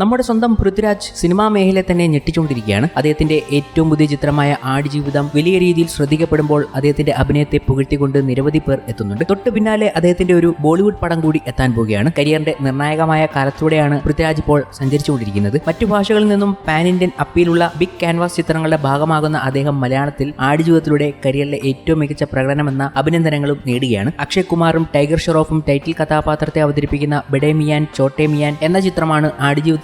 നമ്മുടെ സ്വന്തം പൃഥ്വിരാജ് സിനിമാ മേഖലയെ തന്നെ ഞെട്ടിച്ചുകൊണ്ടിരിക്കുകയാണ്. അദ്ദേഹത്തിന്റെ ഏറ്റവും പുതിയ ചിത്രമായ ആടുജീവിതം വലിയ രീതിയിൽ ശ്രദ്ധിക്കപ്പെടുമ്പോൾ അദ്ദേഹത്തിന്റെ അഭിനയത്തെ പുകഴ്ത്തിക്കൊണ്ട് നിരവധി പേർ എത്തുന്നുണ്ട്. തൊട്ടു പിന്നാലെ അദ്ദേഹത്തിന്റെ ഒരു ബോളിവുഡ് പടം കൂടി എത്താൻ പോവുകയാണ്. കരിയറിന്റെ നിർണായകമായ കാലത്തൂടെയാണ് പൃഥ്വിരാജ് ഇപ്പോൾ സഞ്ചരിച്ചുകൊണ്ടിരിക്കുന്നത്. മറ്റു ഭാഷകളിൽ നിന്നും പാൻ ഇന്ത്യൻ അപ്പീലുള്ള ബിഗ് ക്യാൻവാസ് ചിത്രങ്ങളുടെ ഭാഗമാകുന്ന അദ്ദേഹം മലയാളത്തിൽ ആടുജീവിതത്തിലൂടെ കരിയറിലെ ഏറ്റവും മികച്ച പ്രകടനമെന്ന അഭിനന്ദനങ്ങളും നേടുകയാണ്. അക്ഷയ് കുമാറും ടൈഗർ ഷെറോഫും ടൈറ്റിൽ കഥാപാത്രത്തെ അവതരിപ്പിക്കുന്ന ബെഡേമിയാൻ ചോട്ടേമിയാൻ ചോട്ടെ മിയാൻ എന്ന ചിത്രമാണ്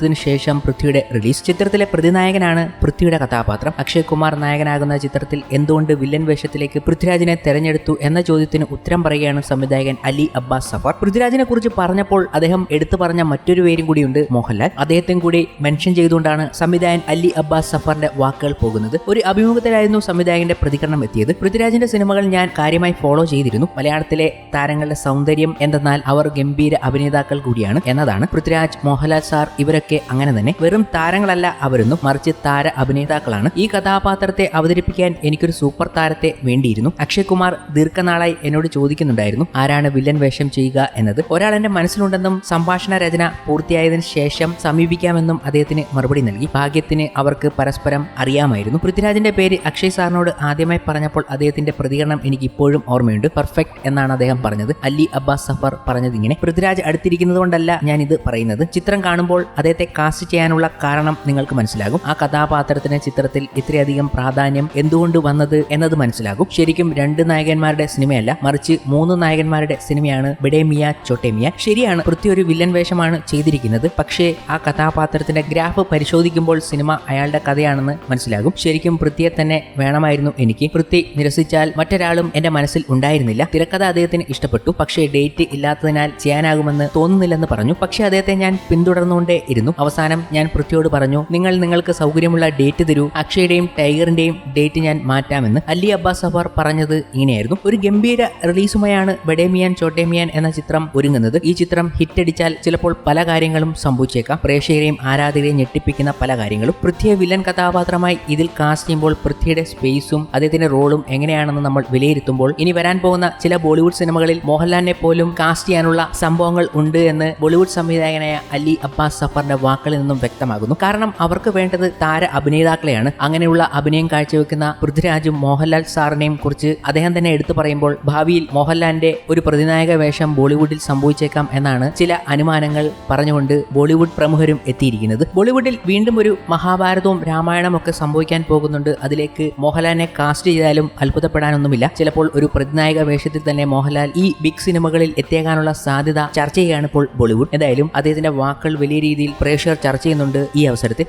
ആടുജീവിതത്തിന് ശേഷം പൃഥ്വിയുടെ റിലീസ് ചിത്രത്തിലെ പ്രതിനായകനാണ് പൃഥ്വിയുടെ കഥാപാത്രം. അക്ഷയ് കുമാർ നായകനാകുന്ന ചിത്രത്തിൽ എന്തുകൊണ്ട് വില്ലൻ വേഷത്തിലേക്ക് പൃഥ്വിരാജിനെ തെരഞ്ഞെടുത്തു എന്ന ചോദ്യത്തിന് ഉത്തരം പറയുകയാണ് സംവിധായകൻ അലി അബ്ബാസ് സഫർ. പൃഥ്വിരാജിനെ കുറിച്ച് പറഞ്ഞപ്പോൾ അദ്ദേഹം എടുത്തു പറഞ്ഞ മറ്റൊരു പേരും കൂടിയുണ്ട് മോഹൻലാൽ. അദ്ദേഹത്തെയും കൂടി മെൻഷൻ ചെയ്തുകൊണ്ടാണ് സംവിധായകൻ അലി അബ്ബാസ് സഫറിന്റെ വാക്കുകൾ പോകുന്നത്. ഒരു അഭിമുഖത്തിലായിരുന്നു സംവിധായകന്റെ പ്രതികരണം എത്തിയത്. പൃഥ്വിരാജിന്റെ സിനിമകൾ ഞാൻ കാര്യമായി ഫോളോ ചെയ്തിരുന്നു. മലയാളത്തിലെ താരങ്ങളുടെ സൗന്ദര്യം എന്തെന്നാൽ അവർ ഗംഭീര അഭിനേതാക്കൾ കൂടിയാണ് എന്നതാണ്. പൃഥ്വിരാജ് മോഹൻലാൽ സാർ ഇവരൊക്കെ അങ്ങനെ തന്നെ. വെറും താരങ്ങളല്ല അവരൊന്നും. മറിച്ച് താര അഭിനേതാക്കളാണ്. ഈ കഥാപാത്രത്തെ അവതരിപ്പിക്കാൻ എനിക്കൊരു സൂപ്പർ താരത്തെ വേണ്ടിയിരുന്നു. അക്ഷയ് കുമാർ ദീർഘനാളായി എന്നോട് ചോദിക്കുന്നുണ്ടായിരുന്നു ആരാണ് വില്ലൻ വേഷം ചെയ്യുക എന്നത്? ഒരാൾ എന്റെ മനസ്സിലുണ്ടെന്നും സംഭാഷണ രചന പൂർത്തിയായതിനു ശേഷം സമീപിക്കാമെന്നും അദ്ദേഹത്തിന് മറുപടി നൽകി. ഭാഗ്യത്തിന് അവർക്ക് പരസ്പരം അറിയാമായിരുന്നു. പൃഥ്വിരാജിന്റെ പേര് അക്ഷയ് സാറിനോട് ആദ്യമായി പറഞ്ഞപ്പോൾ അദ്ദേഹത്തിന്റെ പ്രതികരണം എനിക്ക് ഇപ്പോഴും ഓർമ്മയുണ്ട്. പെർഫെക്റ്റ് എന്നാണ് അദ്ദേഹം പറഞ്ഞത്. അലി അബ്ബാസ് സഫർ പറഞ്ഞത് ഇങ്ങനെ പൃഥ്വിരാജ് അടുത്തിരിക്കുന്നത് കൊണ്ടല്ല ഞാൻ ഇത് പറയുന്നത്. ചിത്രം കാണുമ്പോൾ അദ്ദേഹത്തെ കാസ്റ്റ് ചെയ്യാനുള്ള കാരണം നിങ്ങൾക്ക് മനസ്സിലാകും. ആ കഥാപാത്രത്തിന് ചിത്രത്തിൽ ഇത്രയധികം പ്രാധാന്യം എന്തുകൊണ്ട് വന്നത് എന്നത് മനസ്സിലാകും. ശരിക്കും രണ്ട് നായകന്മാരുടെ സിനിമയല്ല മറിച്ച് മൂന്ന് നായകന്മാരുടെ സിനിമയാണ് ബിഡേമിയ ചോട്ടേമിയ. ശരിയാണ് പൃഥ്വി ഒരു വില്ലൻ വേഷമാണ് ചെയ്തിരിക്കുന്നത്. പക്ഷേ ആ കഥാപാത്രത്തിന്റെ ഗ്രാഫ് പരിശോധിക്കുമ്പോൾ സിനിമ അയാളുടെ കഥയാണെന്ന് മനസ്സിലാകും. ശരിക്കും പൃഥ്വിയെ തന്നെ വേണമായിരുന്നു എനിക്ക്. പൃഥ്വി നിരസിച്ചാൽ മറ്റൊരാളും എന്റെ മനസ്സിൽ ഉണ്ടായിരുന്നില്ല. തിരക്കഥ അദ്ദേഹത്തിന് ഇഷ്ടപ്പെട്ടു. പക്ഷേ ഡേറ്റ് ഇല്ലാത്തതിനാൽ ചെയ്യാനാകുമെന്ന് തോന്നുന്നില്ലെന്ന് പറഞ്ഞു. പക്ഷേ അദ്ദേഹത്തെ ഞാൻ പിന്തുടർന്നുകൊണ്ടേ ഇരുന്നു. അവസാനം ഞാൻ പൃഥ്വിയോട് പറഞ്ഞു നിങ്ങൾ നിങ്ങൾക്ക് സൗകര്യമുള്ള ഡേറ്റ് തരൂ. അക്ഷയുടെയും ടൈഗറിന്റെയും ഡേറ്റ് ഞാൻ മാറ്റാമെന്ന്. അലി അബ്ബാസ് സഫാർ പറഞ്ഞത് ഇങ്ങനെയായിരുന്നു. ഒരു ഗംഭീര റിലീസുമായാണ് ബഡേമിയാൻ ചോട്ടേമിയാൻ എന്ന ചിത്രം ഒരുങ്ങുന്നത്. ഈ ചിത്രം ഹിറ്റടിച്ചാൽ ചിലപ്പോൾ പല കാര്യങ്ങളും സംഭവിച്ചേക്കാം. പ്രേക്ഷകരെയും ആരാധകരെയും ഞെട്ടിപ്പിക്കുന്ന പല കാര്യങ്ങളും. പൃഥ്വിയെ വില്ലൻ കഥാപാത്രമായി ഇതിൽ കാസ്റ്റ് ചെയ്യുമ്പോൾ പൃഥ്വിയുടെ സ്പേസും അദ്ദേഹത്തിന്റെ റോളും എങ്ങനെയാണെന്ന് നമ്മൾ വിലയിരുത്തുമ്പോൾ ഇനി വരാൻ പോകുന്ന ചില ബോളിവുഡ് സിനിമകളിൽ മോഹൻലാലിനെ പോലും കാസ്റ്റ് ചെയ്യാനുള്ള സംഭവങ്ങൾ ഉണ്ട് എന്ന് ബോളിവുഡ് സംവിധായകനായ അലി അബ്ബാസ് സഫറിന്റെ വാക്കുകളിൽ നിന്നും വ്യക്തമാകുന്നു. കാരണം അവർക്ക് വേണ്ടത് താര അഭിനേതാക്കളെയാണ്. അങ്ങനെയുള്ള അഭിനയം കാഴ്ചവെക്കുന്ന പൃഥ്വിരാജും മോഹൻലാൽ സാറിനെയും കുറിച്ച് അദ്ദേഹം തന്നെ എടുത്തു പറയുമ്പോൾ ഭാവിയിൽ മോഹൻലാലിന്റെ ഒരു പ്രതിനായക വേഷം ബോളിവുഡിൽ സംഭവിച്ചേക്കാം എന്നാണ് ചില അനുമാനങ്ങൾ പറഞ്ഞുകൊണ്ട് ബോളിവുഡ് പ്രമുഖരും എത്തിയിരിക്കുന്നത്. ബോളിവുഡിൽ വീണ്ടും ഒരു മഹാഭാരതവും രാമായണവും ഒക്കെ സംഭവിക്കാൻ പോകുന്നുണ്ട്. അതിലേക്ക് മോഹൻലാലിനെ കാസ്റ്റ് ചെയ്താലും അത്ഭുതപ്പെടാനൊന്നുമില്ല. ചിലപ്പോൾ ഒരു പ്രതിനായക വേഷത്തിൽ തന്നെ മോഹൻലാൽ ഈ ബിഗ് സിനിമകളിൽ എത്തിയേക്കാനുള്ള സാധ്യത ചർച്ച ചെയ്യുകയാണ് ഇപ്പോൾ ബോളിവുഡ്. എന്തായാലും അദ്ദേഹത്തിന്റെ വാക്കുകൾ വലിയ രീതിയിൽ പ്രേക്ഷകർ ചർച്ച ചെയ്യുന്നുണ്ട് ഈ അവസരത്തിൽ.